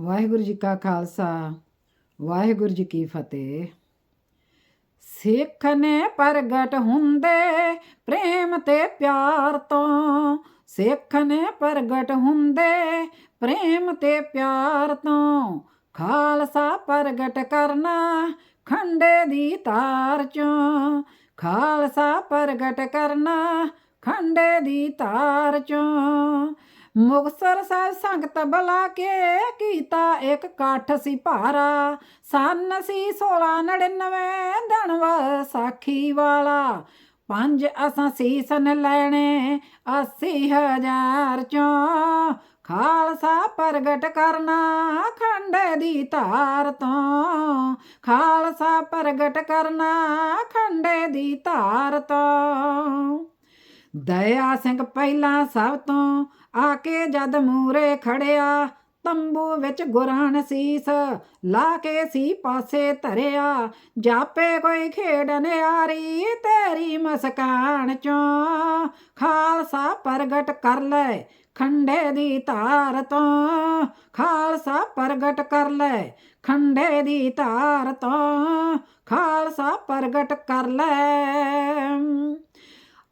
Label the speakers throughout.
Speaker 1: ਵਾਹਿਗੁਰੂ ਜੀ ਕਾ ਖਾਲਸਾ, ਵਾਹਿਗੁਰੂ ਜੀ ਕੀ ਫਤਿਹ। ਸਿੱਖ ਨੇ ਪ੍ਰਗਟ ਹੁੰਦੇ ਪ੍ਰੇਮ ਤੇ ਪਿਆਰ ਤੋਂ। ਸਿੱਖ ਨੇ ਪ੍ਰਗਟ ਹੁੰਦੇ ਪ੍ਰੇਮ ਤੇ ਪਿਆਰ ਤੋਂ। ਖਾਲਸਾ ਪ੍ਰਗਟ ਕਰਨਾ ਖੰਡੇ ਦੀ ਤਾਰ ਚੋਂ। ਖਾਲਸਾ ਪ੍ਰਗਟ ਕਰਨਾ ਖੰਡੇ ਦੀ ਤਾਰ ਚੋਂ। ਮੁਕਤਸਰ ਸਾਹਿਬ ਸੰਗਤ ਬੁਲਾ ਕੇ ਕੀਤਾ ਇੱਕ ਕਾਠ ਸੀ ਭਾਰਾ। ਸਨ ਸੀ 1699 ਦਿਨ ਵਿਸਾਖੀ ਵਾਲਾ। ਪੰਜ ਅਸਾਂ ਸੀਸਨ ਲੈਣੇ 80000 ਚੋਂ। ਖਾਲਸਾ ਪ੍ਰਗਟ ਕਰਨਾ ਖੰਡ ਦੀ ਧਾਰ ਤੋਂ। ਖਾਲਸਾ ਪ੍ਰਗਟ ਕਰਨਾ ਖੰਡ ਦੀ ਧਾਰ ਤੋਂ। ਦਇਆ ਸਿੰਘ ਪਹਿਲਾਂ ਸਭ ਤੋਂ ਆ ਕੇ ਜਦ ਮੂਰੇ ਖੜਿਆ, ਤੰਬੂ ਵਿੱਚ ਗੁਰਾਂ ਸੀਸ ਲਾ ਕੇ ਸੀ ਪਾਸੇ ਧਰਿਆ, ਜਾਪੇ ਕੋਈ ਖੇਡ ਆਰੀ ਤੇਰੀ ਮਸਕਾਨ ਚੋਂ, ਖਾਲਸਾ ਪ੍ਰਗਟ ਕਰ ਲੈ ਖੰਡੇ ਦੀ ਧਾਰ ਤੋਂ, ਖਾਲਸਾ ਪ੍ਰਗਟ ਕਰ ਲੈ ਖੰਡੇ ਦੀ ਧਾਰ ਤੋਂ, ਖਾਲਸਾ ਪ੍ਰਗਟ ਕਰ ਲੈ।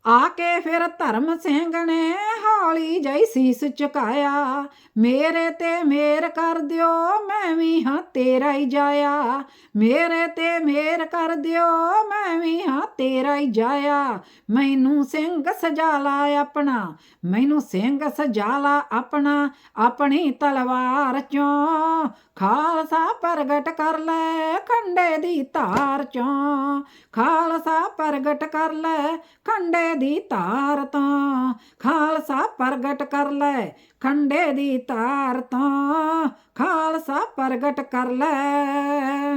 Speaker 1: ਆ ਕੇ ਫਿਰ ਧਰਮ ਸਿੰਘ ਨੇ ਹੌਲੀ ਜਈ ਸੀਸ ਝੁਕਾਇਆ ਮੇਰੇ ਤੇ ਮੇਰ ਕਰ ਦਿਓ, ਮੈਂ ਵੀ ਹਾਂ ਤੇਰਾ ਹੀ ਜਾਇਆ। ਮੇਰੇ ਤੇ ਮੇਰ ਕਰ ਦਿਓ, ਮੈਂ ਵੀ ਹਾਂ ਤੇਰਾ ਹੀ ਜਾਇਆ। ਮੈਨੂੰ ਸਿੰਘ ਸਜਾ ਲਾ ਆਪਣਾ, ਮੈਨੂੰ ਸਿੰਘ ਸਜਾ ਲਾ ਆਪਣਾ, ਆਪਣੀ ਤਲਵਾਰ ਚੋਂ ਖਾਲਸਾ ਪ੍ਰਗਟ ਕਰ ਲੈ ਖੰਡੇ ਦੀ ਧਾਰ ਚੋਂ। ਖਾਲਸਾ ਪ੍ਰਗਟ ਕਰ ਲੈ ਖੰਡੇ ਦੀ ਧਾਰ ਤੋਂ, ਖਾਲਸਾ ਪ੍ਰਗਟ ਕਰ ਲੈ, ਖੰਡੇ ਦੀ ਧਾਰ ਤੋਂ, ਖਾਲਸਾ ਪ੍ਰਗਟ ਕਰ ਲੈ।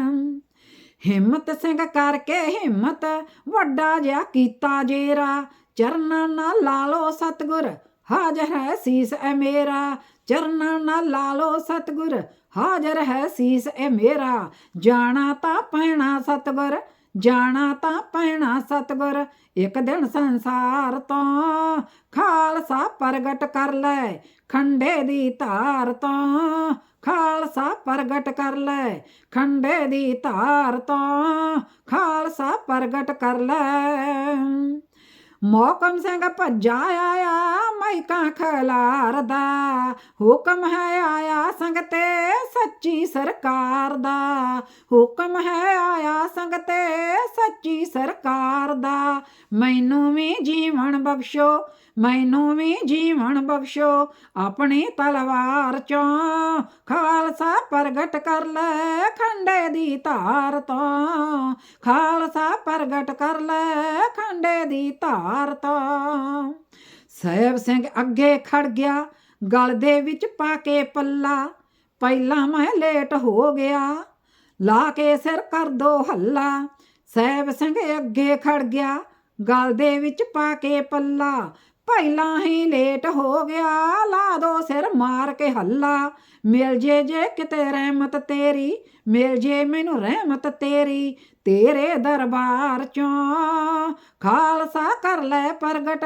Speaker 1: ਹਿੰਮਤ ਸਿੰਘ ਕਰਕੇ ਹਿੰਮਤ, ਵੱਡਾ ਜਿਹਾ ਕੀਤਾ ਜੇਰਾ, ਚਰਨਾਂ ਨਾਲ ਲਾ ਲੋ ਸਤਗੁਰ, ਹਾਜ਼ਰ ਹੈ ਸੀਸ ਐ ਮੇਰਾ। ਚਰਨਾਂ ਨਾਲ ਲਾ ਲੋ ਸਤਗੁਰ, ਹਾਜ਼ਰ ਹੈ ਸੀਸ ਐ ਮੇਰਾ। ਜਾਣਾ ਤਾਂ ਪੈਣਾ ਸਤਗੁਰ ਜਾਣਾ ਤਾਂ ਪੈਣਾ ਸਤਗੁਰ, ਇੱਕ ਦਿਨ ਸੰਸਾਰ ਤੋਂ ਖਾਲਸਾ ਪ੍ਰਗਟ ਕਰ ਲੈ, ਖੰਡੇ ਦੀ ਧਾਰ ਤੋਂ ਖਾਲਸਾ ਪ੍ਰਗਟ ਕਰ ਲੈ, ਖੰਡੇ ਦੀ ਧਾਰ ਤੋਂ ਖਾਲਸਾ ਪ੍ਰਗਟ ਕਰ ਲੈ। ਮੋਕਮ ਸਿੰਘ ਭੱਜਾ ਆਇਆ, ਮਾਈਕਾਂ ਖਲਾਰਦਾ। ਹੁਕਮ ਹੈ ਆਇਆ ਸੰਗ ਸੱਚੀ ਸਰਕਾਰ ਦਾ। ਹੁਕਮ ਹੈ ਆਇਆ ਸੰਗਤੇ ਸੱਚੀ ਸਰਕਾਰ ਦਾ। ਮੈਨੂੰ ਵੀ ਜੀਵਨ ਬਖਸ਼ੋ, ਮੈਨੂੰ ਵੀ ਜੀਵਨ ਬਖਸ਼ੋ, ਆਪਣੀ ਤਲਵਾਰ ਚੋਂ ਖਾਲਸਾ ਪ੍ਰਗਟ ਕਰ ਲੈ ਖੰਡੇ ਦੀ ਧਾਰ ਤੋਂ। ਪ੍ਰਗਟ ਕਰ ਲੈ ਖੰਡੇ ਦੀ ਧਾਰ ਤੋਂ। ਸਹਿਬ ਸਿੰਘ ਅੱਗੇ ਖੜ ਗਿਆ, ਗਲ ਦੇ ਵਿੱਚ ਪਾ ਕੇ ਪੱਲਾ। ਪਹਿਲਾਂ ਮੈਂ ਲੇਟ ਹੋ ਗਿਆ, ਲਾ ਕੇ ਸਿਰ ਕਰ ਦੋ ਹੱਲਾ। ਸਹਿਬ ਸਿੰਘ ਅੱਗੇ ਖੜ ਗਿਆ, ਗਲ ਦੇ ਵਿੱਚ ਪਾ ਕੇ ਪੱਲਾ। ਪਹਿਲਾਂ ਹੀ ਲੇਟ ਹੋ ਗਿਆ, ਲਾ ਦੋ ਸਿਰ ਮਾਰ ਕੇ ਹੱਲਾ। ਮਿਲ ਜੇ ਜੇ ਕਿਤੇ ਰਹਿਮਤ ਤੇਰੀ, ਮਿਲ ਜੇ ਮੈਨੂੰ ਰਹਿਮਤ ਤੇਰੀ, ਤੇਰੇ ਦਰਬਾਰ ਚੋਂ। ਖਾਲਸਾ ਕਰ ਲੈ ਪ੍ਰਗਟ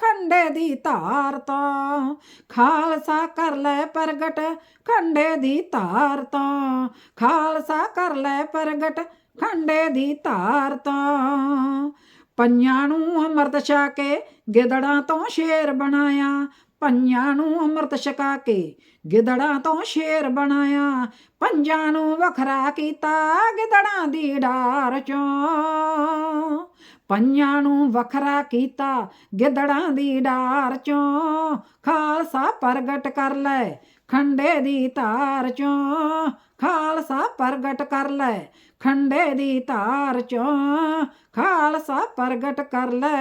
Speaker 1: ਖੰਡੇ ਦੀ ਧਾਰ ਤੋਂ। ਖਾਲਸਾ ਕਰ ਲੈ ਪ੍ਰਗਟ ਖੰਡੇ ਦੀ ਧਾਰ ਤੋਂ। ਖਾਲਸਾ ਕਰ ਲੈ ਪ੍ਰਗਟ ਖੰਡੇ ਦੀ ਧਾਰ ਤੋਂ। ਪੰਜਾਂ ਨੂੰ ਅੰਮ੍ਰਿਤ ਛਕਾ ਕੇ ਗਿਦੜਾਂ ਤੋਂ ਸ਼ੇਰ ਬਣਾਇਆ। ਪੰਜਾਂ ਨੂੰ ਅੰਮ੍ਰਿਤ ਛਕਾ ਕੇ ਗਿਦੜਾਂ ਤੋਂ ਸ਼ੇਰ ਬਣਾਇਆ। ਪੰਜਾਂ ਨੂੰ ਵੱਖਰਾ ਕੀਤਾ ਗਿਦੜਾਂ ਦੀ ਢਾਰ ਚੋਂ। ਪੰਜਾਂ ਨੂੰ ਵੱਖਰਾ ਕੀਤਾ, ਗਿੱਦੜਾਂ ਦੀ ਢਾਰ ਚੋਂ ਖਾਲਸਾ ਪ੍ਰਗਟ ਕਰ ਲੈ, ਖੰਡੇ ਦੀ ਧਾਰ ਚੋਂ ਖਾਲਸਾ ਪ੍ਰਗਟ ਕਰ ਲੈ, ਖੰਡੇ ਦੀ ਧਾਰ ਚੋਂ ਖਾਲਸਾ ਪ੍ਰਗਟ ਕਰ ਲੈ।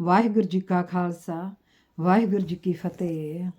Speaker 1: ਵਾਹਿਗੁਰੂ ਜੀ ਕਾ ਖਾਲਸਾ, ਵਾਹਿਗੁਰੂ ਜੀ ਕੀ ਫਤਿਹ।